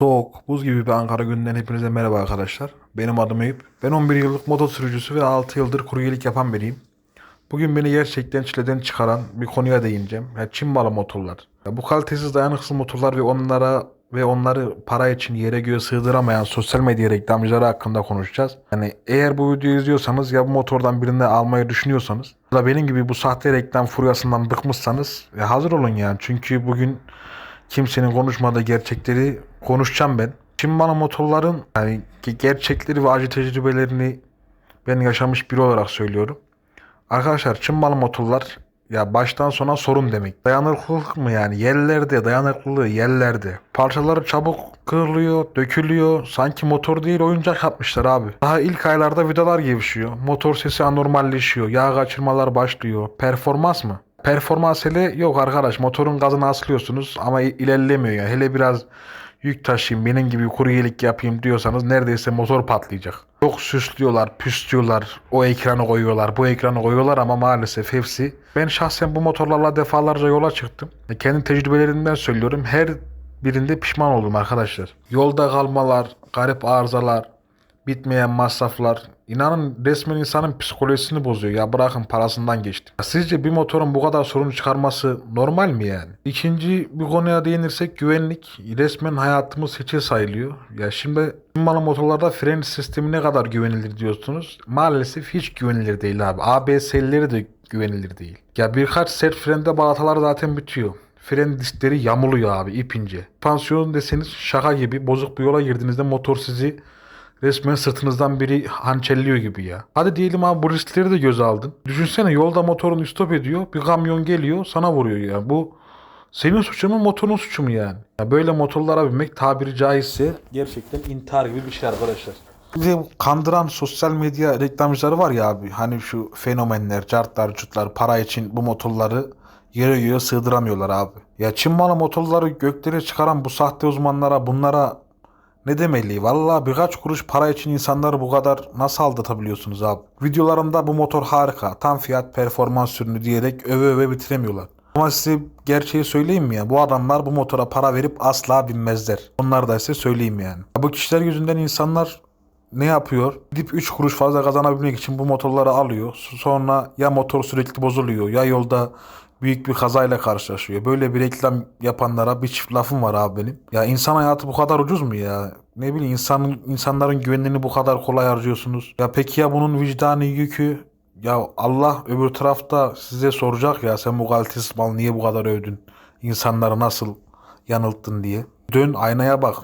Soğuk, buz gibi bir Ankara gününden hepinize merhaba arkadaşlar. Benim adım Eyüp. Ben 11 yıllık moto sürücüsü ve 6 yıldır kuryelik yapan biriyim. Bugün beni gerçekten çileden çıkaran bir konuya değineceğim. Ya Çin malı motorlar. Ya bu kalitesiz dayanıksız motorlar ve onlara ve onları para için yere göğe sığdıramayan sosyal medya reklamcıları hakkında konuşacağız. Yani eğer bu videoyu izliyorsanız ya bu motordan birini almayı düşünüyorsanız ya da benim gibi bu sahte reklam furyasından bıkmışsanız ya hazır olun yani. Çünkü bugün kimsenin konuşmadığı gerçekleri konuşacağım ben. Çin malı motorların yani ge- gerçekleri ve acı tecrübelerini ben yaşamış biri olarak söylüyorum. Arkadaşlar Çin malı motorlar ya baştan sona sorun demek. Dayanıklılık mı yani? Yerlerde, dayanıklılığı yerlerde. Parçaları çabuk kırılıyor, dökülüyor. Sanki motor değil oyuncak yapmışlar abi. Daha ilk aylarda vidalar gevşiyor. Motor sesi anormalleşiyor. Yağ kaçırmalar başlıyor. Performans mı? Performans hele yok arkadaş. Motorun gazını aslıyorsunuz ama ilerlemiyor ya. Hele biraz yük taşıyayım, benim gibi kuryelik yapayım diyorsanız neredeyse motor patlayacak. Çok süslüyorlar, püslüyorlar, o ekranı koyuyorlar, bu ekranı koyuyorlar ama maalesef hepsi. Ben şahsen bu motorlarla defalarca yola çıktım. E, Kendi tecrübelerimden söylüyorum. Her birinde pişman oldum arkadaşlar. Yolda kalmalar, garip arızalar, bitmeyen masraflar. İnanın resmen insanın psikolojisini bozuyor. Ya bırakın parasından geçti. Sizce bir motorun bu kadar sorun çıkarması normal mi yani? İkinci bir konuya değinirsek güvenlik. Resmen hayatımız hiçe sayılıyor. Ya şimdi malı motorlarda fren sistemi ne kadar güvenilir diyorsunuz. Maalesef hiç güvenilir değil abi. ABS'leri de güvenilir değil. Ya birkaç sert frende balatalar zaten bitiyor. Fren diskleri yamuluyor abi ipince. Pansiyon deseniz şaka gibi bozuk bir yola girdiğinizde motor sizi resmen sırtınızdan biri hançerliyor gibi ya. Hadi diyelim abi bu riskleri de göze aldın. Düşünsene yolda motorun stop ediyor. Bir kamyon geliyor sana vuruyor ya. Bu senin suçun mu motorun suçu mu yani? Ya böyle motorlara binmek tabiri caizse gerçekten intihar gibi bir şey arkadaşlar. Bize bu kandıran sosyal medya reklamcıları var ya abi. Hani şu fenomenler, cartlar, cutlar para için bu motorları yere göğe sığdıramıyorlar abi. Ya Çin malı motorları göklere çıkaran bu sahte uzmanlara bunlara ne demeli? Valla birkaç kuruş para için insanları bu kadar nasıl aldatabiliyorsunuz abi? Videolarında bu motor harika, tam fiyat performans ürünü diyerek öve öve bitiremiyorlar. Ama size gerçeği söyleyeyim mi ya? Bu adamlar bu motora para verip asla binmezler. Onlar da size söyleyeyim yani. Bu kişiler yüzünden insanlar ne yapıyor? Gidip 3 kuruş fazla kazanabilmek için bu motorları alıyor. Sonra ya motor sürekli bozuluyor ya yolda büyük bir kazayla karşılaşıyor. Böyle bir reklam yapanlara bir çift lafım var abi benim. Ya insan hayatı bu kadar ucuz mu ya? Ne bileyim insanın insanların güvenliğini bu kadar kolay harcıyorsunuz. Ya peki ya bunun vicdani yükü? Ya Allah öbür tarafta size soracak ya sen bu kalitesiz mal niye bu kadar övdün? İnsanları nasıl yanılttın diye. Dön aynaya bak.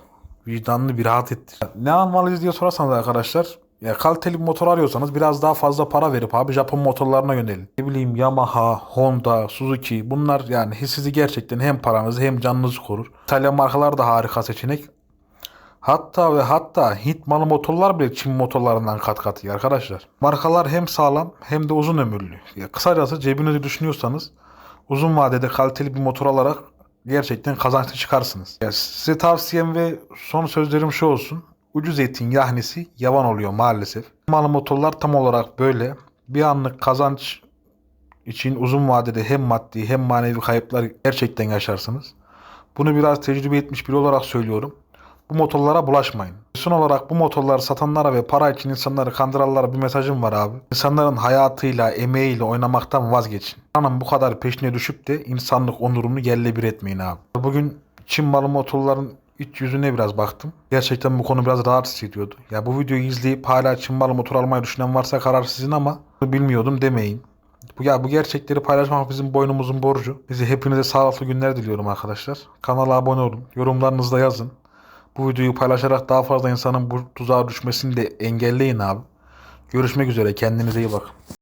Vicdanını bir rahat ettir. Ne almalıyız diye sorarsanız arkadaşlar ya kaliteli bir motor arıyorsanız biraz daha fazla para verip abi Japon motorlarına yönelin. Ne bileyim Yamaha, Honda, Suzuki bunlar yani sizi gerçekten hem paranızı hem canınızı korur. İtalyan markalar da harika seçenek. Hatta ve hatta Hint malı motorlar bile Çin motorlarından kat kat iyi arkadaşlar. Markalar hem sağlam hem de uzun ömürlü. Ya kısacası cebinizi düşünüyorsanız uzun vadede kaliteli bir motor alarak gerçekten kazançlı çıkarsınız. Ya size tavsiyem ve son sözlerim şu olsun. Ucuz etin yahnisi yavan oluyor maalesef. Malı motorlar tam olarak böyle. Bir anlık kazanç için uzun vadede hem maddi hem manevi kayıplar gerçekten yaşarsınız. Bunu biraz tecrübe etmiş biri olarak söylüyorum. Bu motorlara bulaşmayın. Son olarak bu motorları satanlara ve para için insanları kandıranlara bir mesajım var abi. İnsanların hayatıyla, emeğiyle oynamaktan vazgeçin. Hanım bu kadar peşine düşüp de insanlık onurunu yerle bir etmeyin abi. Bugün Çin malı motorların iç yüzüne biraz baktım. Gerçekten bu konu biraz rahatsız ediyordu. Ya bu videoyu izleyip hala Çin malı motor almayı düşünen varsa karar sizin ama bilmiyordum demeyin. Bu ya bu gerçekleri paylaşmak bizim boynumuzun borcu. Size hepinize sağlıklı günler diliyorum arkadaşlar. Kanala abone olun. Yorumlarınızı da yazın. Bu videoyu paylaşarak daha fazla insanın bu tuzağa düşmesini de engelleyin abi. Görüşmek üzere. Kendinize iyi bakın.